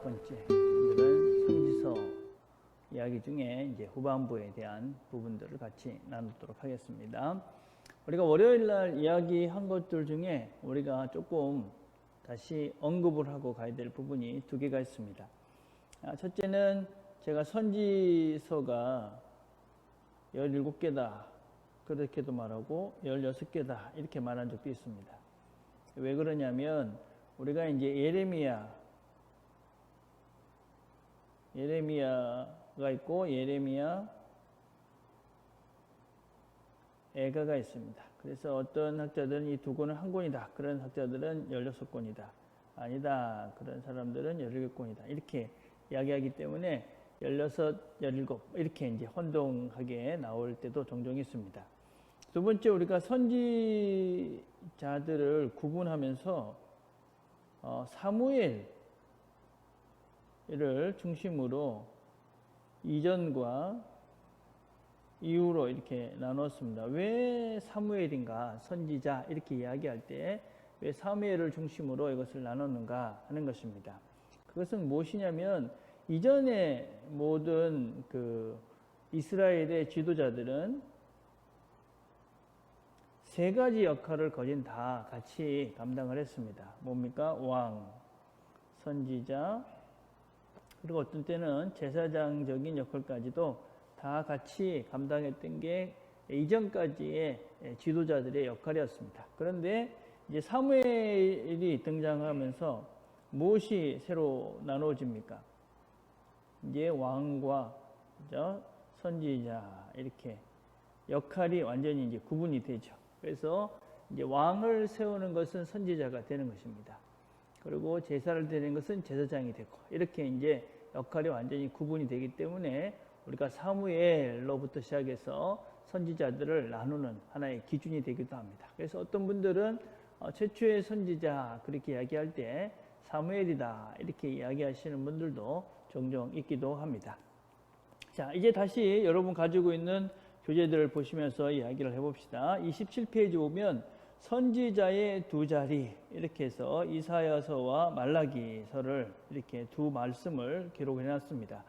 아홉 번째 오늘은 선지서 이야기 중에 이제 후반부에 대한 부분들을 같이 나누도록 하겠습니다. 우리가 월요일 날 이야기한 것들 중에 우리가 조금 다시 언급을 하고 가야 될 부분이 두 개가 있습니다. 아, 첫째는 제가 선지서가 17개다. 그렇게도 말하고 16개다. 이렇게 말한 적도 있습니다. 왜 그러냐면 우리가 이제 예레미야 예레미야가 있고 예레미야 애가가 있습니다. 그래서 어떤 학자들은 이 두 권은 한 권이다. 그런 학자들은 16권이다. 아니다. 그런 사람들은 17권이다. 이렇게 이야기하기 때문에 16, 17 이렇게 이제 혼동하게 나올 때도 종종 있습니다. 두 번째 우리가 선지자들을 구분하면서 어, 사무엘 을 중심으로 이전과 이후로 이렇게 나눴습니다. 왜 사무엘인가 선지자 이렇게 이야기할 때 왜 사무엘을 중심으로 이것을 나눴는가 하는 것입니다. 그것은 무엇이냐면 이전의 모든 그 이스라엘의 지도자들은 세 가지 역할을 거진 다 같이 감당을 했습니다. 뭡니까? 왕, 선지자, 그리고 어떤 때는 제사장적인 역할까지도 다 같이 감당했던 게 이전까지의 지도자들의 역할이었습니다. 그런데 이제 사무엘이 등장하면서 무엇이 새로 나눠집니까? 이제 왕과? 선지자 이렇게 역할이 완전히 이제 구분이 되죠. 그래서 이제 왕을 세우는 것은 선지자가 되는 것입니다. 그리고 제사를 드리는 것은 제사장이 되고 이렇게 이제 역할이 완전히 구분이 되기 때문에 우리가 사무엘로부터 시작해서 선지자들을 나누는 하나의 기준이 되기도 합니다. 그래서 어떤 분들은 어, 최초의 선지자 그렇게 이야기할 때 사무엘이다 이렇게 이야기하시는 분들도 종종 있기도 합니다. 자, 이제 다시 여러분 가지고 있는 교재들을 보시면서 이야기를 해봅시다. 27페이지 보면 선지자의 두 자리 이렇게 해서 이사야서와 말라기서를 이렇게 두 말씀을 기록해 놨습니다.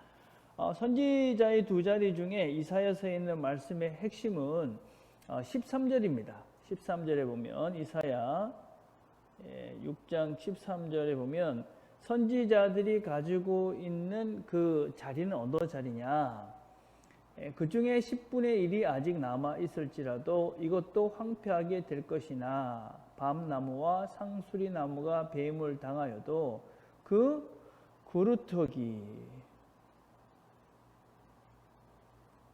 어, 선지자의 두 자리 중에 이사야서에 있는 말씀의 핵심은 어, 13절입니다. 13절에 보면 이사야 6장 13절에 보면 선지자들이 가지고 있는 그 자리는 어떤 자리냐? 그 중에 10분의 1이 아직 남아 있을지라도 이것도 황폐하게 될 것이나 밤나무와 상수리 나무가 뱀을 당하여도 그 구루터기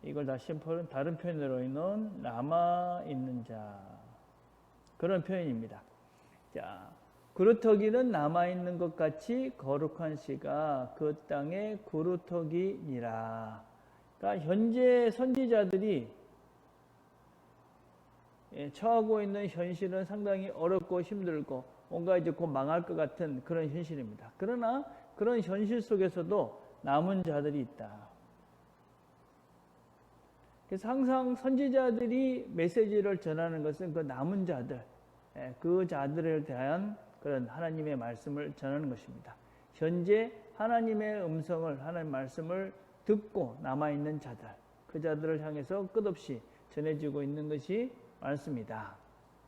이걸 다시 다른 표현으로 는 남아 있는 자 그런 표현입니다. 자, 구루터기는 남아 있는 것 같이 거룩한 씨가 그 땅에 구루터기니라. 그러니까 현재 선지자들이 예, 처하고 있는 현실은 상당히 어렵고 힘들고 뭔가 이제 곧 망할 것 같은 그런 현실입니다. 그러나 그런 현실 속에서도 남은 자들이 있다. 그래서 항상 선지자들이 메시지를 전하는 것은 그 남은 자들, 예, 그 자들에 대한 그런 하나님의 말씀을 전하는 것입니다. 현재 하나님의 음성을, 하나님의 말씀을 듣고 남아있는 자들, 그 자들을 향해서 끝없이 전해지고 있는 것이 말씀이다.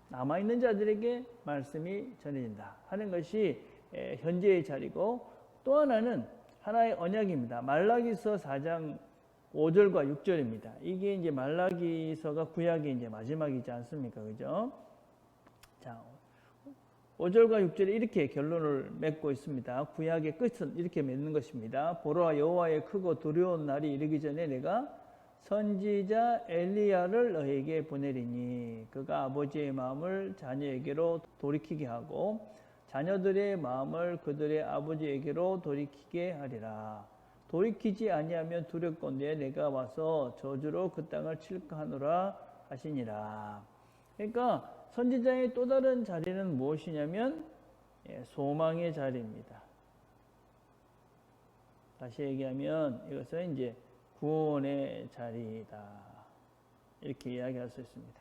남아있는 자들에게 말씀이 전해진다. 하는 것이 예, 현재의 자리고 또 하나는 하나의 언약입니다. 말라기서 4장 5절과 6절입니다. 이게 이제 말라기서가 구약의 이제 마지막이지 않습니까? 그죠? 자, 5절과 6절에 이렇게 결론을 맺고 있습니다. 구약의 끝은 이렇게 맺는 것입니다. 보라 여호와의 크고 두려운 날이 이르기 전에 내가 선지자 엘리야를 너에게 보내리니 그가 아버지의 마음을 자녀에게로 돌이키게 하고 자녀들의 마음을 그들의 아버지에게로 돌이키게 하리라. 돌이키지 아니하면 두렵건대 내가 와서 저주로 그 땅을 칠까 하노라 하시니라. 그러니까 선지자의 또 다른 자리는 무엇이냐면 예, 소망의 자리입니다. 다시 얘기하면 이것은 이제 구원의 자리다. 이렇게 이야기할 수 있습니다.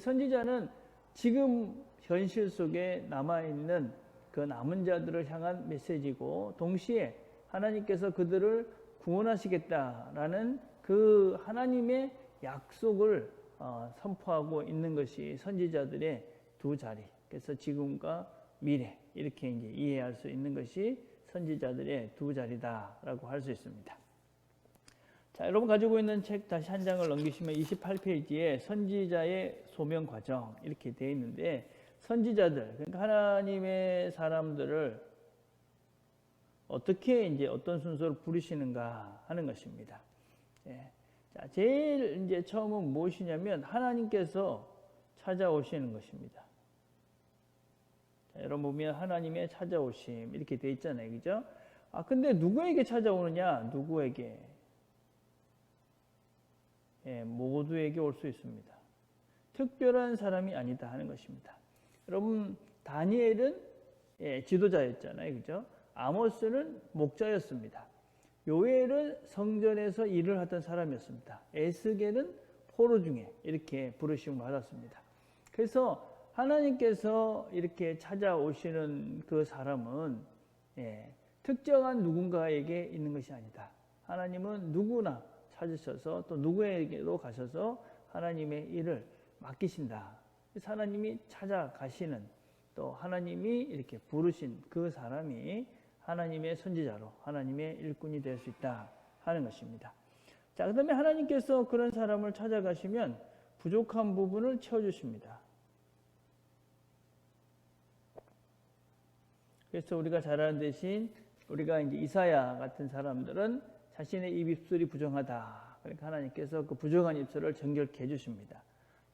선지자는 지금 현실 속에 남아있는 그 남은 자들을 향한 메시지고 동시에 하나님께서 그들을 구원하시겠다라는 그 하나님의 약속을 어, 선포하고 있는 것이 선지자들의 두 자리. 그래서 지금과 미래 이렇게 이제 이해할 수 있는 것이 선지자들의 두 자리다라고 할 수 있습니다. 자, 여러분 가지고 있는 책 다시 한 장을 넘기시면 28페이지에 선지자의 소명 과정 이렇게 되어 있는데 선지자들 그러니까 하나님의 사람들을 어떻게 이제 어떤 순서로 부르시는가 하는 것입니다. 예. 자, 제일 이제 처음은 무엇이냐면 하나님께서 찾아오시는 것입니다. 자, 여러분 보면 하나님의 찾아오심 이렇게 돼 있잖아요. 그죠? 아, 근데 누구에게 찾아오느냐? 누구에게? 예, 모두에게 올 수 있습니다. 특별한 사람이 아니다 하는 것입니다. 여러분, 다니엘은 예, 지도자였잖아요. 그죠? 아모스는 목자였습니다. 요엘은 성전에서 일을 하던 사람이었습니다. 에스겔은 포로 중에 이렇게 부르심을 받았습니다. 그래서 하나님께서 이렇게 찾아오시는 그 사람은 예, 특정한 누군가에게 있는 것이 아니다. 하나님은 누구나 찾으셔서 또 누구에게도 가셔서 하나님의 일을 맡기신다. 하나님이 찾아가시는 또 하나님이 이렇게 부르신 그 사람이 하나님의 선지자로 하나님의 일꾼이 될 수 있다 하는 것입니다. 자, 그 다음에 하나님께서 그런 사람을 찾아가시면 부족한 부분을 채워주십니다. 그래서 우리가 잘 아는 대신 우리가 이제 이사야 같은 사람들은 자신의 입 입술이 부정하다. 그러니까 하나님께서 그 부정한 입술을 정결케 해주십니다.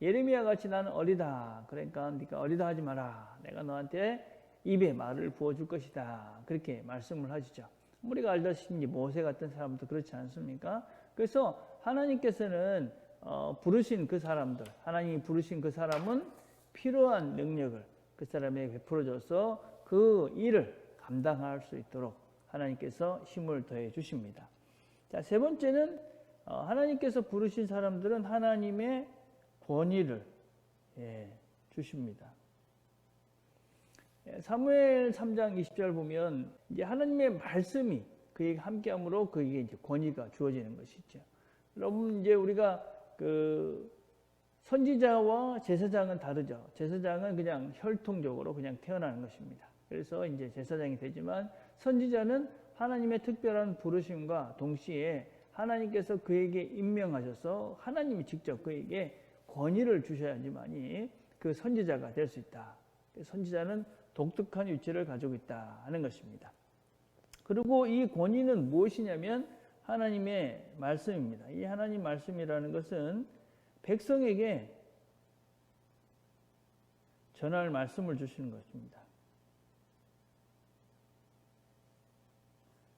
예레미야 같이 나는 어리다. 그러니까 네가 어리다 하지 마라. 내가 너한테 입에 말을 부어줄 것이다. 그렇게 말씀을 하시죠. 우리가 알다시피 모세 같은 사람도 그렇지 않습니까? 그래서 하나님께서는 어, 부르신 그 사람들, 하나님이 부르신 그 사람은 필요한 능력을 그 사람에게 베풀어줘서 그 일을 감당할 수 있도록 하나님께서 힘을 더해 주십니다. 자, 세 번째는 어, 하나님께서 부르신 사람들은 하나님의 권위를 예, 주십니다. 예, 사무엘 3장 20절 보면 이제 하나님의 말씀이 그에게 함께함으로 그에게 이제 권위가 주어지는 것이죠. 여러분 이제 우리가 그 선지자와 제사장은 다르죠. 제사장은 그냥 혈통적으로 그냥 태어나는 것입니다. 그래서 이제 제사장이 되지만 선지자는 하나님의 특별한 부르심과 동시에 하나님께서 그에게 임명하셔서 하나님이 직접 그에게 권위를 주셔야지만이 그 선지자가 될 수 있다. 선지자는 독특한 위치를 가지고 있다 하는 것입니다. 그리고 이 권위는 무엇이냐면 하나님의 말씀입니다. 이 하나님 말씀이라는 것은 백성에게 전할 말씀을 주시는 것입니다.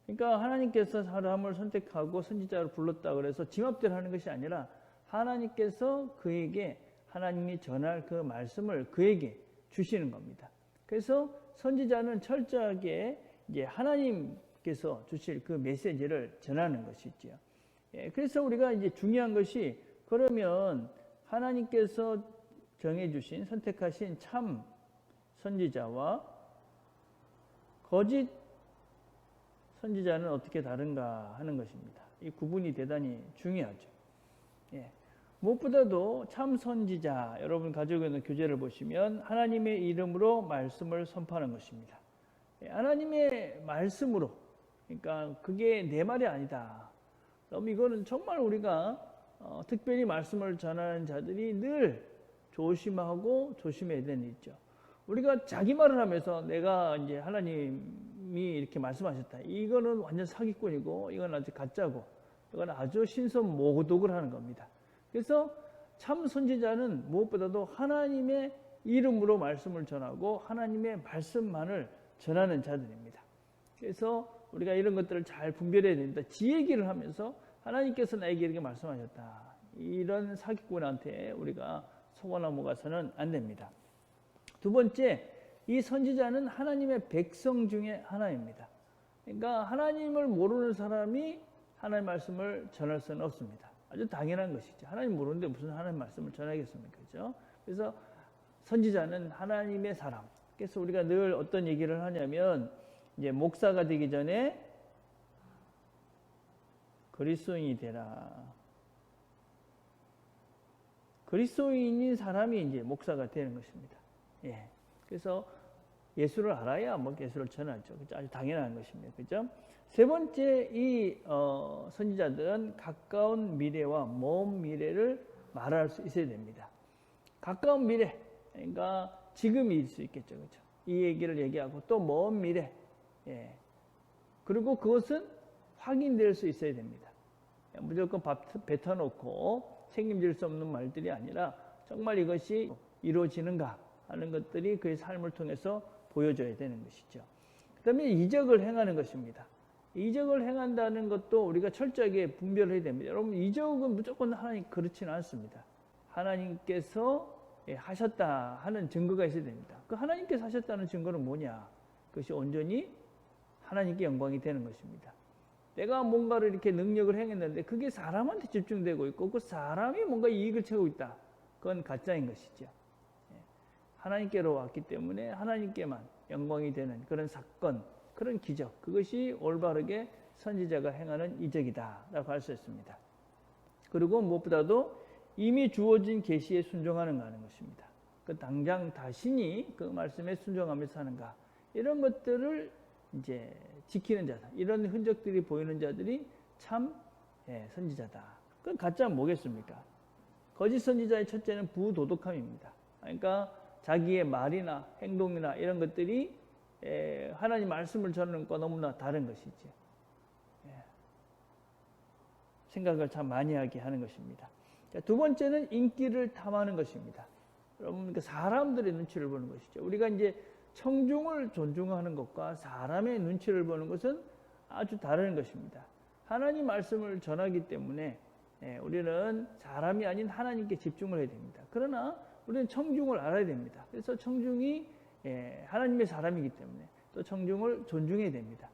그러니까 하나님께서 사람을 선택하고 선지자로 불렀다 그래서 지맘대로 하는 것이 아니라 하나님께서 그에게 하나님이 전할 그 말씀을 그에게 주시는 겁니다. 그래서 선지자는 철저하게 이제 하나님께서 주실 그 메시지를 전하는 것이지요. 예, 그래서 우리가 이제 중요한 것이 그러면 하나님께서 정해주신 선택하신 참 선지자와 거짓 선지자는 어떻게 다른가 하는 것입니다. 이 구분이 대단히 중요하죠. 예. 무엇보다도 참 선지자 여러분 가지고 있는 교재를 보시면 하나님의 이름으로 말씀을 선포하는 것입니다. 예, 하나님의 말씀으로 그러니까 그게 내 말이 아니다. 그럼 이거는 정말 우리가 어, 특별히 말씀을 전하는 자들이 늘 조심하고 조심해야 되는 일이죠. 우리가 자기 말을 하면서 내가 이제 하나님이 이렇게 말씀하셨다. 이거는 완전 사기꾼이고 이건 아주 가짜고 이건 아주 신선 모독을 하는 겁니다. 그래서 참 선지자는 무엇보다도 하나님의 이름으로 말씀을 전하고 하나님의 말씀만을 전하는 자들입니다. 그래서 우리가 이런 것들을 잘 분별해야 됩니다. 지 얘기를 하면서 하나님께서 나에게 이렇게 말씀하셨다. 이런 사기꾼한테 우리가 속아 넘어가서는 안 됩니다. 두 번째, 이 선지자는 하나님의 백성 중에 하나입니다. 그러니까 하나님을 모르는 사람이 하나님의 말씀을 전할 수는 없습니다. 아주 당연한 것이죠. 하나님 모르는데 무슨 하나님 말씀을 전하겠습니까? 그죠? 그래서 선지자는 하나님의 사람, 그래서 우리가 늘 어떤 얘기를 하냐면 이제 목사가 되기 전에 그리스도인이 되라. 그리스도인인 사람이 이제 목사가 되는 것입니다. 예. 그래서 예수를 알아야 뭐 예수를 전하죠. 그죠? 아주 당연한 것입니다. 그죠? 세 번째 이 어, 선지자들은 가까운 미래와 먼 미래를 말할 수 있어야 됩니다. 가까운 미래, 그러니까 지금일 수 있겠죠, 그죠? 이 얘기를 얘기하고 또 먼 미래, 예. 그리고 그것은 확인될 수 있어야 됩니다. 무조건 뱉어놓고 책임질 수 없는 말들이 아니라 정말 이것이 이루어지는가 하는 것들이 그의 삶을 통해서 보여줘야 되는 것이죠. 그 다음에 이적을 행하는 것입니다. 이적을 행한다는 것도 우리가 철저하게 분별해야 됩니다. 여러분, 이적은 무조건 하나님 그렇지는 않습니다. 하나님께서 예, 하셨다 하는 증거가 있어야 됩니다. 그 하나님께서 하셨다는 증거는 뭐냐? 그것이 온전히 하나님께 영광이 되는 것입니다. 내가 뭔가를 이렇게 능력을 행했는데 그게 사람한테 집중되고 있고 그 사람이 뭔가 이익을 채우고 있다. 그건 가짜인 것이죠. 예. 하나님께로 왔기 때문에 하나님께만 영광이 되는 그런 사건, 그런 기적, 그것이 올바르게 선지자가 행하는 이적이다라고 할 수 있습니다. 그리고 무엇보다도 이미 주어진 계시에 순종하는가 하는 것입니다. 그 당장 자신이 그 말씀에 순종하며 사는가 이런 것들을 이제 지키는 자다. 이런 흔적들이 보이는 자들이 참 예, 선지자다. 그럼 가짜 뭐겠습니까? 거짓 선지자의 첫째는 부도덕함입니다. 그러니까 자기의 말이나 행동이나 이런 것들이 예, 하나님 말씀을 전하는 것과 너무나 다른 것이죠. 예. 생각을 참 많이 하게 하는 것입니다. 두 번째는 인기를 탐하는 것입니다. 여러분, 그 사람들의 눈치를 보는 것이죠. 우리가 이제 청중을 존중하는 것과 사람의 눈치를 보는 것은 아주 다른 것입니다. 하나님 말씀을 전하기 때문에 예, 우리는 사람이 아닌 하나님께 집중을 해야 됩니다. 그러나 우리는 청중을 알아야 됩니다. 그래서 청중이 예, 하나님의 사람이기 때문에 또 청중을 존중해야 됩니다.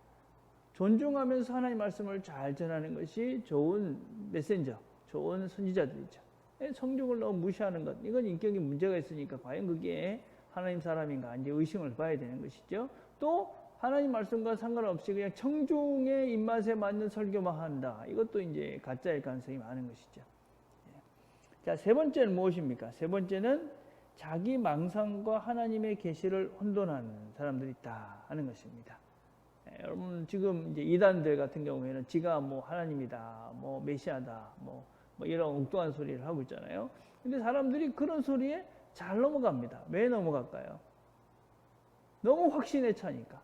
존중하면서 하나님 말씀을 잘 전하는 것이 좋은 메신저, 좋은 선지자들이죠. 예, 청중을 너무 무시하는 것, 이건 인격이 문제가 있으니까 과연 그게 하나님 사람인가 이제 의심을 봐야 되는 것이죠. 또 하나님 말씀과 상관없이 그냥 청중의 입맛에 맞는 설교만 한다. 이것도 이제 가짜일 가능성이 많은 것이죠. 예. 자, 세 번째는 무엇입니까? 세 번째는 자기 망상과 하나님의 계시를 혼돈하는 사람들이 있다 하는 것입니다. 예, 여러분 지금 이제 이단들 같은 경우에는 지가 뭐 하나님이다, 뭐 메시아다, 뭐, 뭐 이런 엉뚱한 소리를 하고 있잖아요. 근데 사람들이 그런 소리에 잘 넘어갑니다. 왜 넘어갈까요? 너무 확신에 차니까.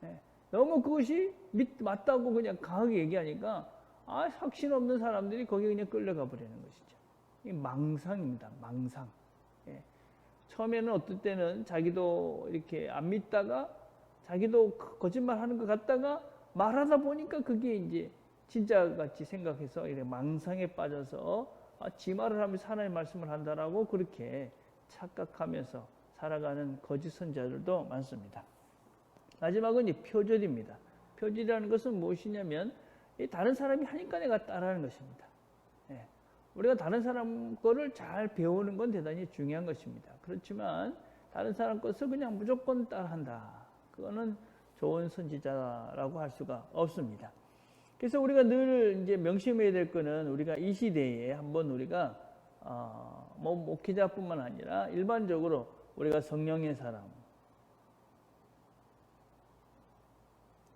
네. 너무 그것이 맞다고 그냥 강하게 얘기하니까 아, 확신 없는 사람들이 거기에 그냥 끌려가 버리는 것이죠. 이 망상입니다. 망상. 예. 처음에는 어떨 때는 자기도 이렇게 안 믿다가 자기도 거짓말 하는 것 같다가 말하다 보니까 그게 이제 진짜 같이 생각해서 이렇게 망상에 빠져서 아, 지 말을 하면서 하나의 말씀을 한다라고 그렇게 착각하면서 살아가는 거짓 선자들도 많습니다. 마지막은 이 표절입니다. 표절이라는 것은 무엇이냐면 다른 사람이 하니까 내가 따라하는 것입니다. 예. 우리가 다른 사람 거를 잘 배우는 건 대단히 중요한 것입니다. 그렇지만 다른 사람 것을 그냥 무조건 따라한다. 그거는 좋은 선지자라고 할 수가 없습니다. 그래서 우리가 늘 이제 명심해야 될 거는 우리가 이 시대에 한번 우리가 어, 뭐 목회자뿐만 아니라 일반적으로 우리가 성령의 사람,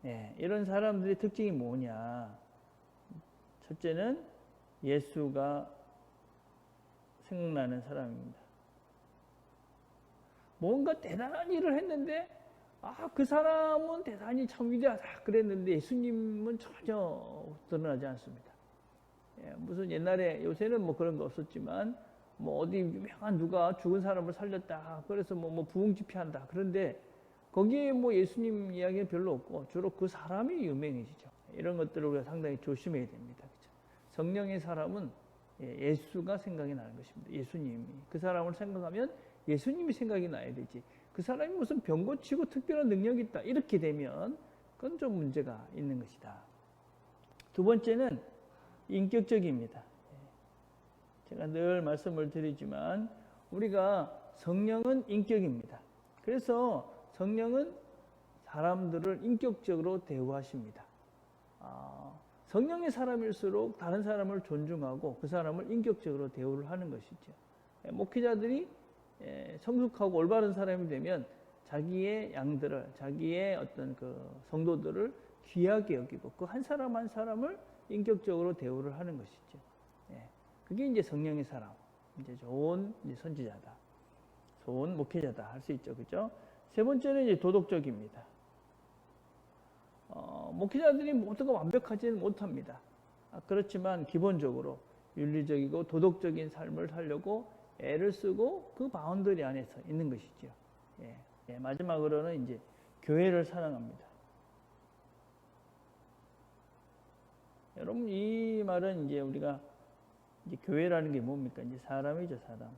예, 이런 사람들의 특징이 뭐냐? 첫째는 예수가 생각나는 사람입니다. 뭔가 대단한 일을 했는데, 아, 그 사람은 대단히 참 위대하다 그랬는데 예수님은 전혀 드러나지 않습니다. 예, 무슨 옛날에 요새는 뭐 그런 거 없었지만 뭐 어디 유명한 누가 죽은 사람을 살렸다. 그래서 뭐, 뭐 부흥 집회한다. 그런데 거기에 뭐 예수님 이야기는 별로 없고 주로 그 사람이 유명해지죠. 이런 것들을 우리가 상당히 조심해야 됩니다. 성령의 사람은 예, 예수가 생각이 나는 것입니다. 예수님이. 그 사람을 생각하면 예수님이 생각이 나야 되지. 그 사람이 무슨 병 고치고 특별한 능력이 있다. 이렇게 되면 그건 좀 문제가 있는 것이다. 두 번째는 인격적입니다. 제가 늘 말씀을 드리지만 우리가 성령은 인격입니다. 그래서 성령은 사람들을 인격적으로 대우하십니다. 아, 성령의 사람일수록 다른 사람을 존중하고 그 사람을 인격적으로 대우를 하는 것이죠. 예, 목회자들이 예, 성숙하고 올바른 사람이 되면 자기의 양들을, 자기의 어떤 그 성도들을 귀하게 여기고 그 한 사람 한 사람을 인격적으로 대우를 하는 것이죠. 예, 그게 이제 성령의 사람, 이제 좋은 선지자다, 좋은 목회자다 할 수 있죠, 그죠? 세 번째는 이제 도덕적입니다. 어, 목회자들이 모두가 완벽하지는 못합니다. 아, 그렇지만 기본적으로 윤리적이고 도덕적인 삶을 살려고 애를 쓰고 그 바운더리 안에서 있는 것이죠. 예. 예, 마지막으로는 이제 교회를 사랑합니다. 여러분 이 말은 이제 우리가 이제 교회라는 게 뭡니까? 이제 사람이죠, 사람.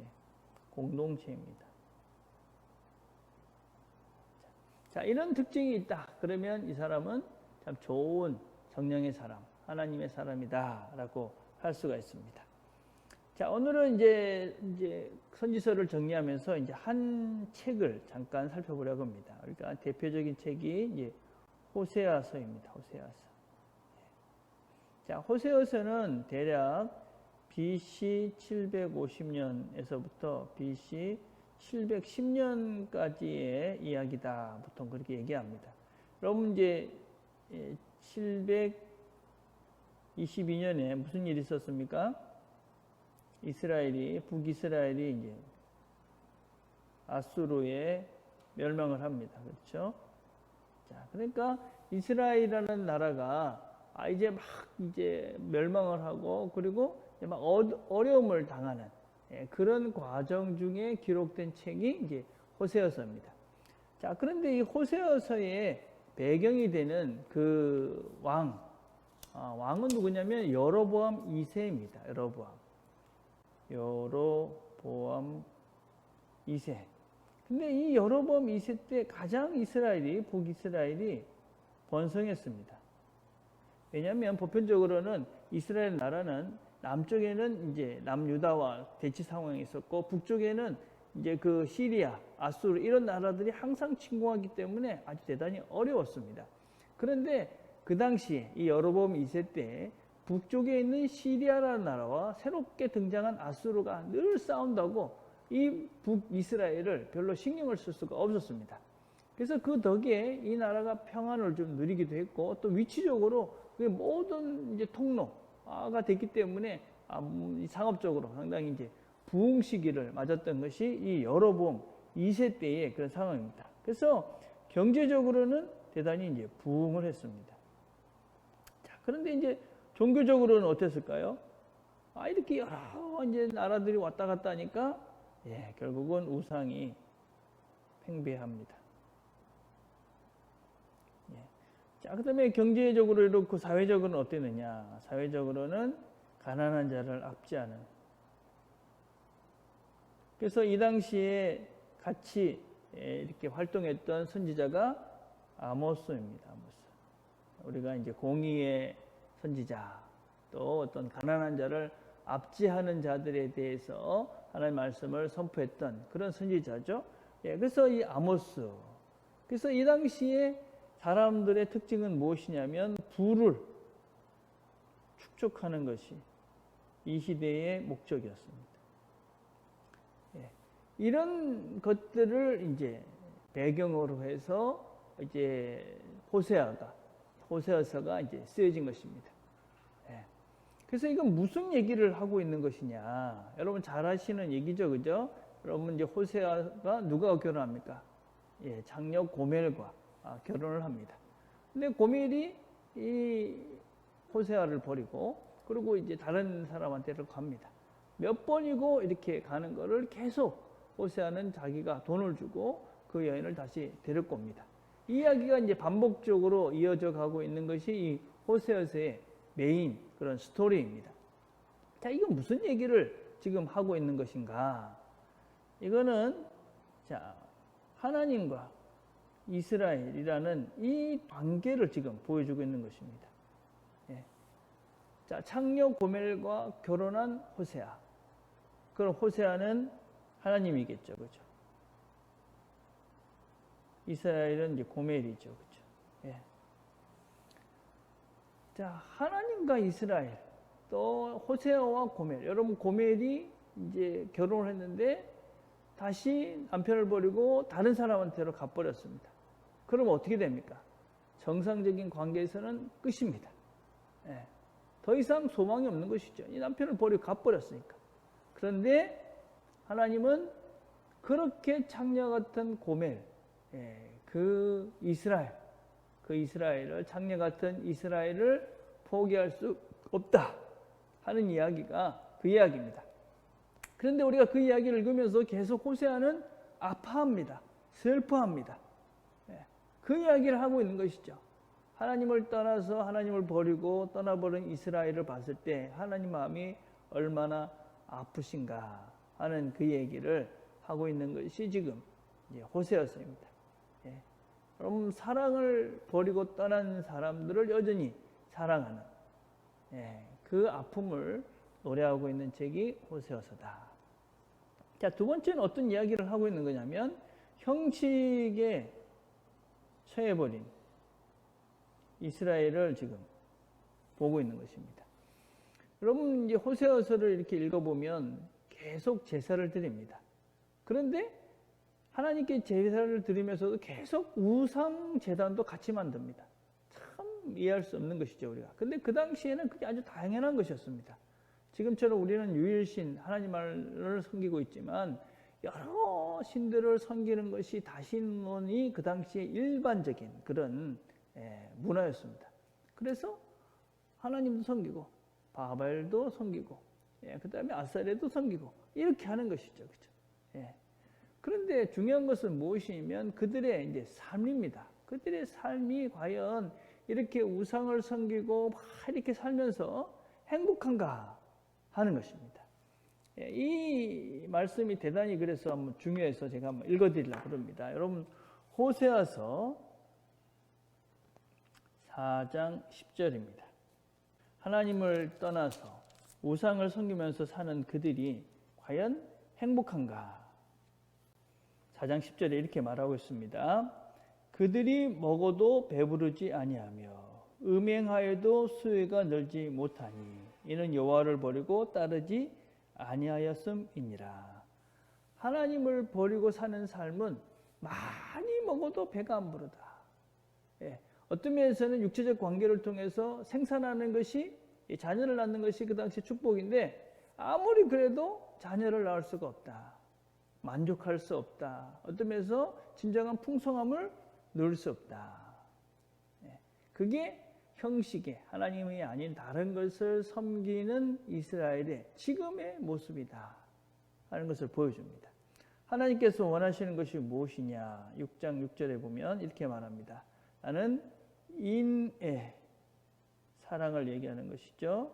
예, 공동체입니다. 자, 이런 특징이 있다. 그러면 이 사람은 참 좋은 성령의 사람, 하나님의 사람이다라고 할 수가 있습니다. 자, 오늘은 이제 이제 선지서를 정리하면서 이제 한 책을 잠깐 살펴보려고 합니다. 그러니까 대표적인 책이 이제 호세아서입니다. 호세아서. 자, 호세아서는 대략 BC 750년에서부터 BC 710년까지의 이야기다. 보통 그렇게 얘기합니다. 여러분 이제 722년에 무슨 일이 있었습니까? 이스라엘이 북이스라엘이 이제 아수르에 멸망을 합니다. 그렇죠? 자, 그러니까 이스라엘이라는 나라가 아 이제 막 이제 멸망을 하고 그리고 막 어려움을 당하는 예, 그런 과정 중에 기록된 책이 이제 호세어서입니다. 자, 그런데 이 호세어서의 배경이 되는 그 왕, 아, 왕은 누구냐면 여로보암 2세입니다. 여로보암. 여로보암 2세. 근데 이 여로보암 2세 때 가장 이스라엘이, 북이스라엘이 번성했습니다. 왜냐하면 보편적으로는 이스라엘 나라는 남쪽에는 이제 남유다와 대치 상황이 있었고 북쪽에는 이제 그 시리아, 아수르 이런 나라들이 항상 침공하기 때문에 아주 대단히 어려웠습니다. 그런데 그 당시에 이 여로보암 2세 때 북쪽에 있는 시리아라는 나라와 새롭게 등장한 아수르가 늘 싸운다고 이 북이스라엘을 별로 신경을 쓸 수가 없었습니다. 그래서 그 덕에 이 나라가 평안을 좀 누리기도 했고 또 위치적으로 모든 이제 통로 가 됐기 때문에 아, 음, 상업적으로 상당히 이제 부흥 시기를 맞았던 것이 이 여러봄 2세 때의 그런 상황입니다. 그래서 경제적으로는 대단히 이제 부흥을 했습니다. 자, 그런데 이제 종교적으로는 어땠을까요? 아, 이렇게 여러 이제 나라들이 왔다 갔다 하니까 예, 결국은 우상이 팽배합니다. 자, 그 다음에 경제적으로 이렇고 사회적으로는 어땠느냐? 사회적으로는 가난한 자를 압제하는. 그래서 이 당시에 같이 예, 이렇게 활동했던 선지자가 아모스입니다. 아모스. 우리가 이제 공의의 선지자, 또 어떤 가난한 자를 압제하는 자들에 대해서 하나님의 말씀을 선포했던 그런 선지자죠. 예, 그래서 이 아모스. 그래서 이 당시에 사람들의 특징은 무엇이냐면 부를 축적하는 것이 이 시대의 목적이었습니다. 예. 이런 것들을 이제 배경으로 해서 이제 호세아가 호세아서가 이제 쓰여진 것입니다. 예. 그래서 이건 무슨 얘기를 하고 있는 것이냐? 여러분 잘 아시는 얘기죠, 그죠? 여러분 이제 호세아가 누가 결혼합니까? 예, 장녀 고멜과 아, 결혼을 합니다. 근데 고멜이 이 호세아를 버리고 그리고 이제 다른 사람한테를 갑니다. 몇 번이고 이렇게 가는 거를 계속 호세아는 자기가 돈을 주고 그 여인을 다시 데리고 옵니다. 이 이야기가 이제 반복적으로 이어져 가고 있는 것이 이 호세아서의 메인 그런 스토리입니다. 자, 이건 무슨 얘기를 지금 하고 있는 것인가? 이거는 자, 하나님과 이스라엘이라는 이 관계를 지금 보여주고 있는 것입니다. 예. 자, 창녀 고멜과 결혼한 호세아. 그럼 호세아는 하나님이겠죠. 그죠? 이스라엘은 이제 고멜이죠. 그렇죠? 예. 자, 하나님과 이스라엘 또 호세아와 고멜. 여러분 고멜이 이제 결혼을 했는데 다시 남편을 버리고 다른 사람한테로 가버렸습니다. 그럼 어떻게 됩니까? 정상적인 관계에서는 끝입니다. 예. 더 이상 소망이 없는 것이죠. 이 남편을 버리고 가버렸으니까. 그런데 하나님은 그렇게 창녀 같은 고멜, 예, 그 이스라엘, 그 이스라엘을, 창녀 같은 이스라엘을 포기할 수 없다 하는 이야기가 그 이야기입니다. 그런데 우리가 그 이야기를 읽으면서 계속 호세아는 아파합니다. 슬퍼합니다. 예, 그 이야기를 하고 있는 것이죠. 하나님을 떠나서 하나님을 버리고 떠나버린 이스라엘을 봤을 때 하나님 마음이 얼마나 아프신가 하는 그 얘기를 하고 있는 것이 지금 호세아서입니다. 예. 여러분 사랑을 버리고 떠난 사람들을 여전히 사랑하는 예. 그 아픔을 노래하고 있는 책이 호세아서다. 자, 두 번째는 어떤 이야기를 하고 있는 거냐면 형식에 처해버린 이스라엘을 지금 보고 있는 것입니다. 여러분 이제 호세아서를 이렇게 읽어보면 계속 제사를 드립니다. 그런데 하나님께 제사를 드리면서도 계속 우상 재단도 같이 만듭니다. 참 이해할 수 없는 것이죠 우리가. 근데 그 당시에는 그게 아주 당연한 것이었습니다. 지금처럼 우리는 유일신 하나님을 섬기고 있지만 여러 신들을 섬기는 것이 다신론이 그 당시에 일반적인 그런 예, 문화였습니다. 그래서 하나님도 섬기고 바벨도 섬기고 예, 그 다음에 아사레도 섬기고 이렇게 하는 것이죠. 그죠? 예. 그런데 중요한 것은 무엇이냐면 그들의 이제 삶입니다. 그들의 삶이 과연 이렇게 우상을 섬기고 막 이렇게 살면서 행복한가 하는 것입니다. 예, 이 말씀이 대단히 그래서 한번 중요해서 제가 한번 읽어드리려고 합니다. 여러분, 호세아서 4장 10절입니다. 하나님을 떠나서 우상을 섬기면서 사는 그들이 과연 행복한가? 4장 10절에 이렇게 말하고 있습니다. 그들이 먹어도 배부르지 아니하며 음행하여도 수혜가 늘지 못하니 이는 여호와를 버리고 따르지 아니하였음이니라. 하나님을 버리고 사는 삶은 많이 먹어도 배가 안 부르다. 예. 어떤 면에서는 육체적 관계를 통해서 생산하는 것이 자녀를 낳는 것이 그 당시 축복인데 아무리 그래도 자녀를 낳을 수가 없다. 만족할 수 없다. 어떤 면에서 진정한 풍성함을 누릴 수 없다. 예. 그게 형식의 하나님이 아닌 다른 것을 섬기는 이스라엘의 지금의 모습이다. 하는 것을 보여줍니다. 하나님께서 원하시는 것이 무엇이냐? 6장 6절에 보면 이렇게 말합니다. 나는 인의 사랑을 얘기하는 것이죠.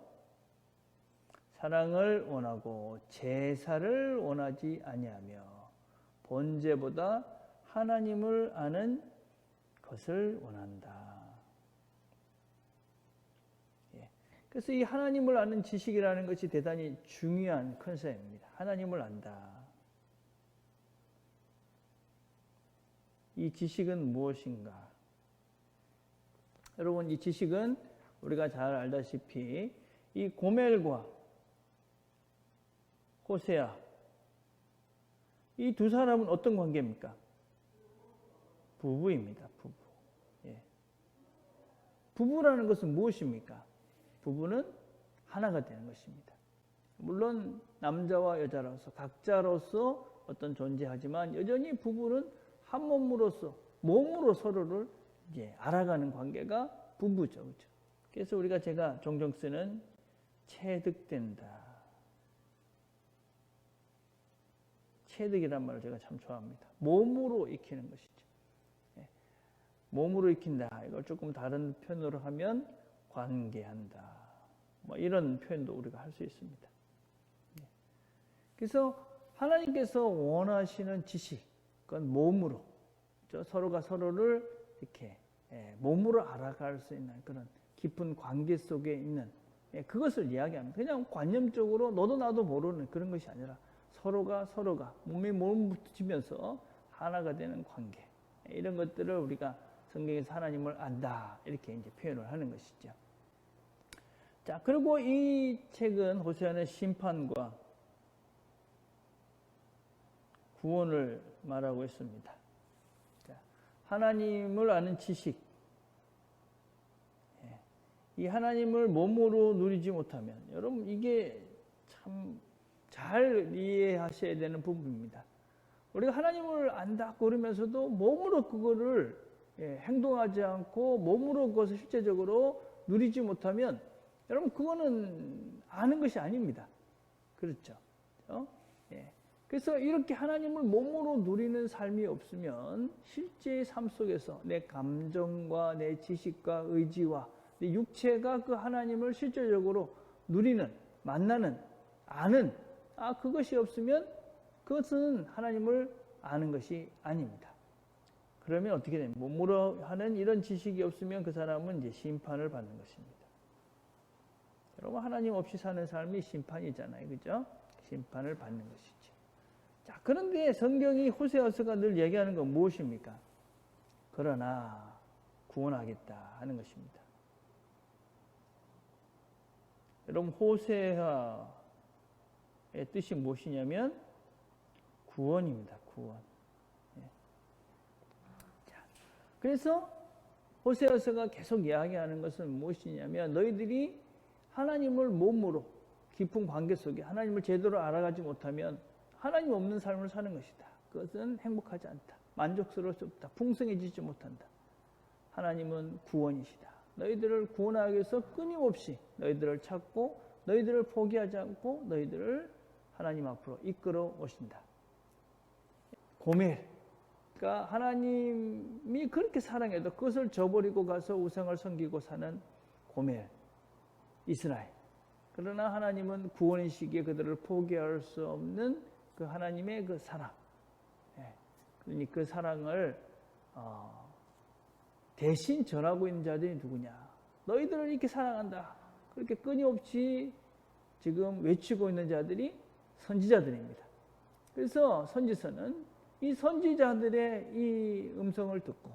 사랑을 원하고 제사를 원하지 아니하며 번제보다 하나님을 아는 것을 원한다. 예. 그래서 이 하나님을 아는 지식이라는 것이 대단히 중요한 컨셉입니다. 하나님을 안다. 이 지식은 무엇인가? 여러분, 이 지식은 우리가 잘 알다시피 이 고멜과 호세아 이 두 사람은 어떤 관계입니까? 부부입니다. 부부. 예. 부부라는 것은 무엇입니까? 부부는 하나가 되는 것입니다. 물론 남자와 여자로서 각자로서 어떤 존재하지만 여전히 부부는 한 몸으로서 몸으로 서로를 이제 알아가는 관계가 부부죠. 그렇죠? 그래서 우리가 제가 종종 쓰는 체득된다. 체득이란 말을 제가 참 좋아합니다. 몸으로 익히는 것이죠. 예. 몸으로 익힌다. 이걸 조금 다른 표현으로 하면 관계한다. 뭐 이런 표현도 우리가 할 수 있습니다. 예. 그래서 하나님께서 원하시는 지식, 그건 몸으로 서로가 서로를 이렇게 예, 몸으로 알아갈 수 있는 그런 깊은 관계 속에 있는 그것을 이야기합니다. 그냥 관념적으로 너도 나도 모르는 그런 것이 아니라 서로가 서로가 몸에 몸 붙이면서 하나가 되는 관계. 이런 것들을 우리가 성경에서 하나님을 안다 이렇게 이제 표현을 하는 것이죠. 자 그리고 이 책은 호세아는 심판과 구원을 말하고 있습니다. 자, 하나님을 아는 지식, 예, 이 하나님을 몸으로 누리지 못하면 여러분 이게 참 잘 이해하셔야 되는 부분입니다. 우리가 하나님을 안다 그러면서도 몸으로 그거를 예, 행동하지 않고 몸으로 그것을 실제적으로 누리지 못하면 여러분 그거는 아는 것이 아닙니다. 그렇죠? 어? 예. 그래서 이렇게 하나님을 몸으로 누리는 삶이 없으면 실제의 삶 속에서 내 감정과 내 지식과 의지와 내 육체가 그 하나님을 실제적으로 누리는 만나는 아는 아 그것이 없으면 그것은 하나님을 아는 것이 아닙니다. 그러면 어떻게 됩니까? 몸으로 하는 이런 지식이 없으면 그 사람은 이제 심판을 받는 것입니다. 여러분 하나님 없이 사는 삶이 심판이잖아요. 그죠? 심판을 받는 것이죠. 자, 그런데 성경이 호세아서가 늘 얘기하는 건 무엇입니까? 그러나 구원하겠다 하는 것입니다. 여러분 호세아의 뜻이 무엇이냐면 구원입니다. 구원. 예. 자, 그래서 호세아서가 계속 이야기하는 것은 무엇이냐면 너희들이 하나님을 몸으로 깊은 관계 속에 하나님을 제대로 알아가지 못하면 하나님 없는 삶을 사는 것이다. 그것은 행복하지 않다. 만족스러울 수 없다. 풍성해지지 못한다. 하나님은 구원이시다. 너희들을 구원하기 위해서 끊임없이 너희들을 찾고 너희들을 포기하지 않고 너희들을 하나님 앞으로 이끌어 오신다. 고멜. 그러니까 하나님이 그렇게 사랑해도 그것을 저버리고 가서 우상을 섬기고 사는 고멜. 이스라엘. 그러나 하나님은 구원의 시기에 그들을 포기할 수 없는 그 하나님의 그 사랑. 예. 그러니 그 사랑을 어, 대신 전하고 있는 자들이 누구냐? 너희들을 이렇게 사랑한다. 그렇게 끊임없이 지금 외치고 있는 자들이 선지자들입니다. 그래서 선지서는 이 선지자들의 이 음성을 듣고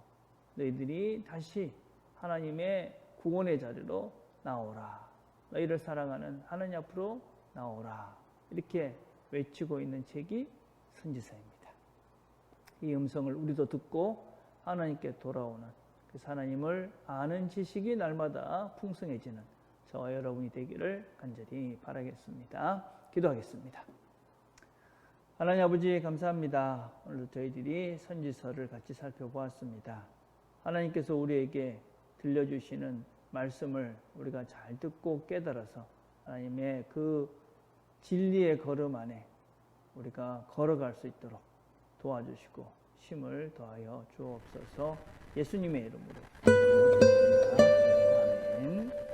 너희들이 다시 하나님의 구원의 자리로 나오라. 너희를 사랑하는 하나님 앞으로 나오라. 이렇게 외치고 있는 책이 선지서입니다. 이 음성을 우리도 듣고 하나님께 돌아오는 그 하나님을 아는 지식이 날마다 풍성해지는 저와 여러분이 되기를 간절히 바라겠습니다. 기도하겠습니다. 하나님 아버지 감사합니다. 오늘 저희들이 선지서를 같이 살펴보았습니다. 하나님께서 우리에게 들려주시는 말씀을 우리가 잘 듣고 깨달아서 하나님의 그 진리의 걸음 안에 우리가 걸어갈 수 있도록 도와주시고 힘을 더하여 주옵소서 예수님의 이름으로. 아멘.